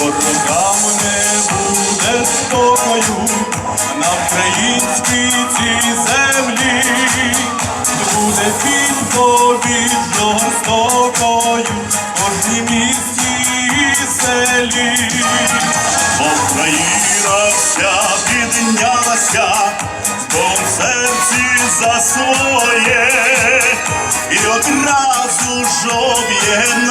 По рокам не буде спокою на українській цій землі, буде відповідь жорстокою кожній місті і селі, Україна вся піднялася, бом серці за своє і одразу ж об'єдналася.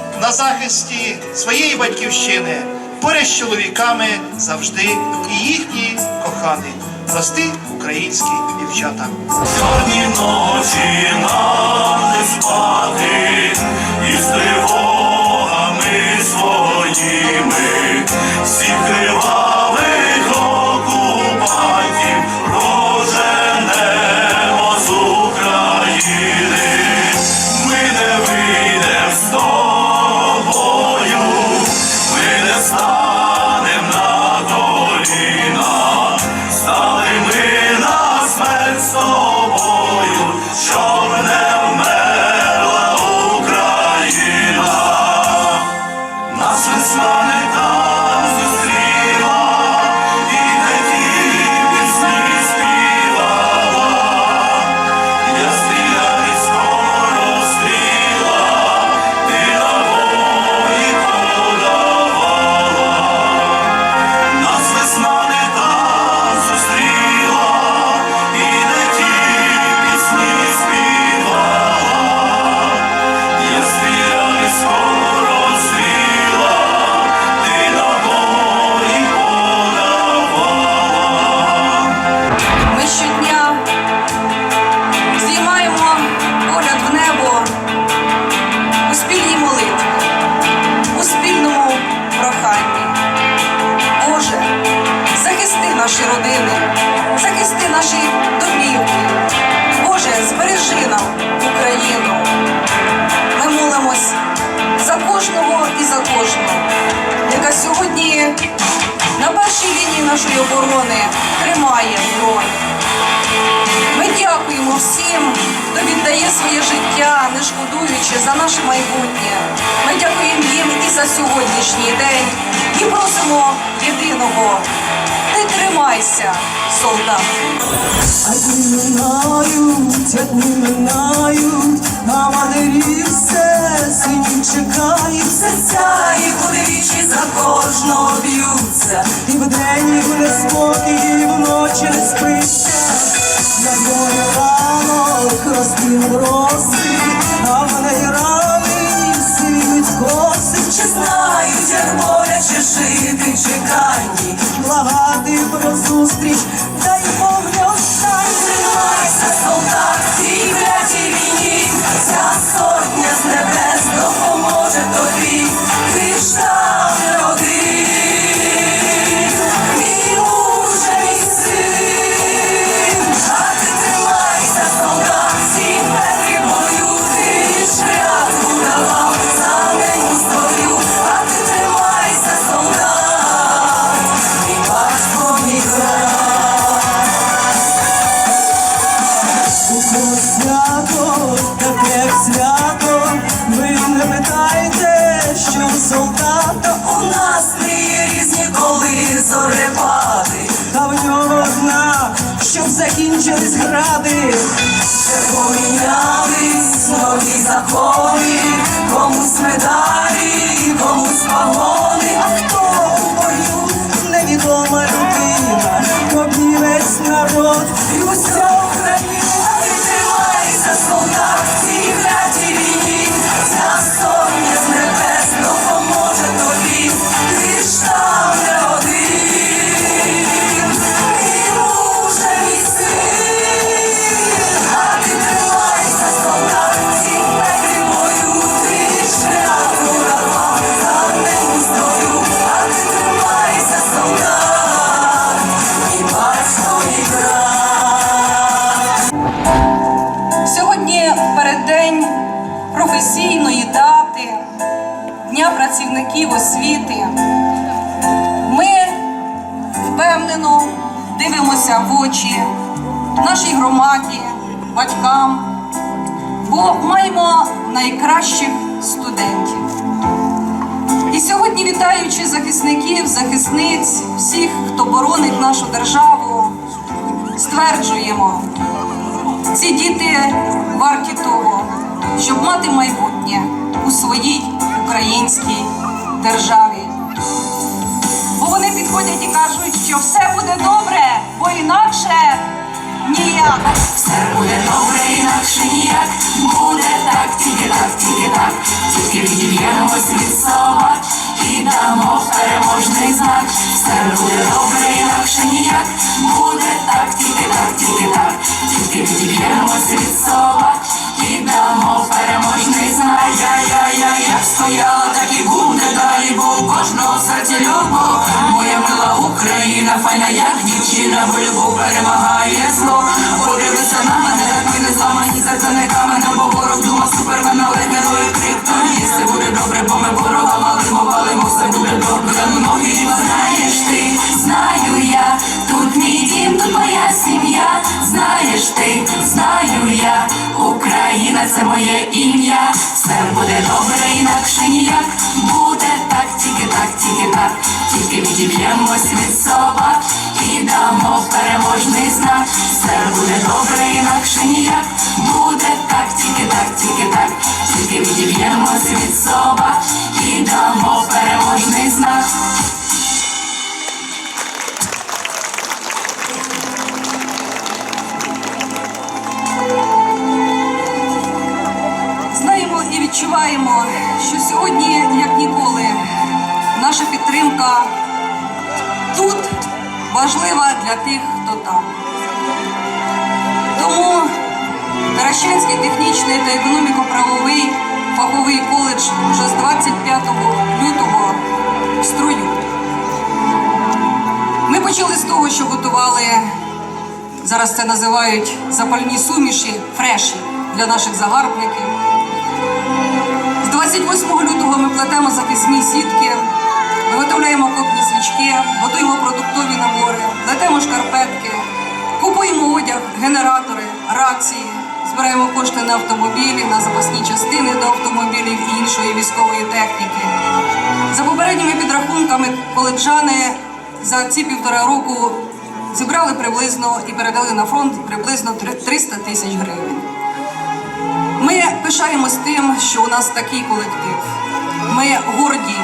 на захисті своєї батьківщини, поряд з чоловіками завжди і їхні кохані, прости українські дівчата. Сьогодні ночі нам не спати. нашої оборони тримає бронь. Ми дякуємо всім, хто віддає своє життя, не шкодуючи за наше майбутнє. Ми дякуємо їм і за сьогоднішній день і просимо єдиного. Ти тримайся, солдат. А дні минають, а дні минають, а матерів все синів чекає серця і куди вічі. через гради, ще поміняли нові закони, комусь. Подивитися в очі нашій громаді, батькам, бо маємо найкращих студентів. І сьогодні, вітаючи захисників, захисниць, всіх, хто боронить нашу державу, стверджуємо, ці діти варті того, щоб мати майбутнє у своїй українській державі. Бо вони підходять і кажуть, що все буде добре, бо інакше ніяк. Все буде добре, інакше ніяк буде так, тільки так, тільки так, тільки відіб'ємось від собак і дамо переможний знак. Все буде добре, інакше ніяк буде так, тільки так, тільки так, тільки відіб'ємось від собак і дамо переможний знак. Я, я, я, як стояла, так і буде далі, бо у кожного в серці любов. Моя мила Україна, файна як дівчина, бо перемагає зло. Подивися на мене, так ми не зламані, серце не камене, бо ворог дума супермен, але герої криптоні. Все буде добре, бо ми ворога валимо, валимо, все буде добре. Многі знаєш ти, знаю я, тут мій дім, тут моя сім'я. Знаєш ти, знаю я, Україна це моє ім'я. Все буде добре, інакше ніяк. Буде так, тільки так, тільки так, тільки відіб'ємось від собак і дамо переможний знак. Все буде добре, інакше важлива для тих, хто там. Тому Таращанський технічний та економіко-правовий фаховий коледж вже з 25 лютого в строю. Ми почали з того, що готували зараз це називають запальні суміші, фреші для наших загарбників. З 28 лютого ми плетемо захисні сітки, виготовляємо копні свічки, готуємо продуктові набори, плетемо шкарпетки, купуємо одяг, генератори, рації, збираємо кошти на автомобілі, на запасні частини до автомобілів і іншої військової техніки. За попередніми підрахунками, коледжани за ці півтора року зібрали приблизно і передали на фронт приблизно 300 тисяч гривень. Ми пишаємось тим, що у нас такий колектив. Ми горді,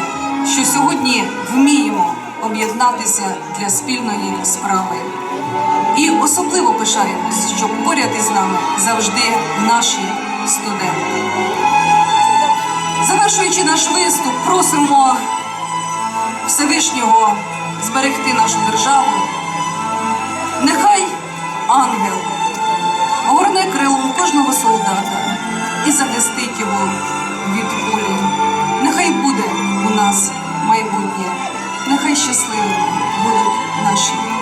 що сьогодні вміємо об'єднатися для спільної справи. І особливо пишаємось, що поряд із нами завжди наші студенти. Завершуючи наш виступ, просимо Всевишнього зберегти нашу державу. Нехай ангел огорне крилом кожного солдата і захистить його від кулі. Нехай буде у нас майбутнє, нехай щасливими будуть наші.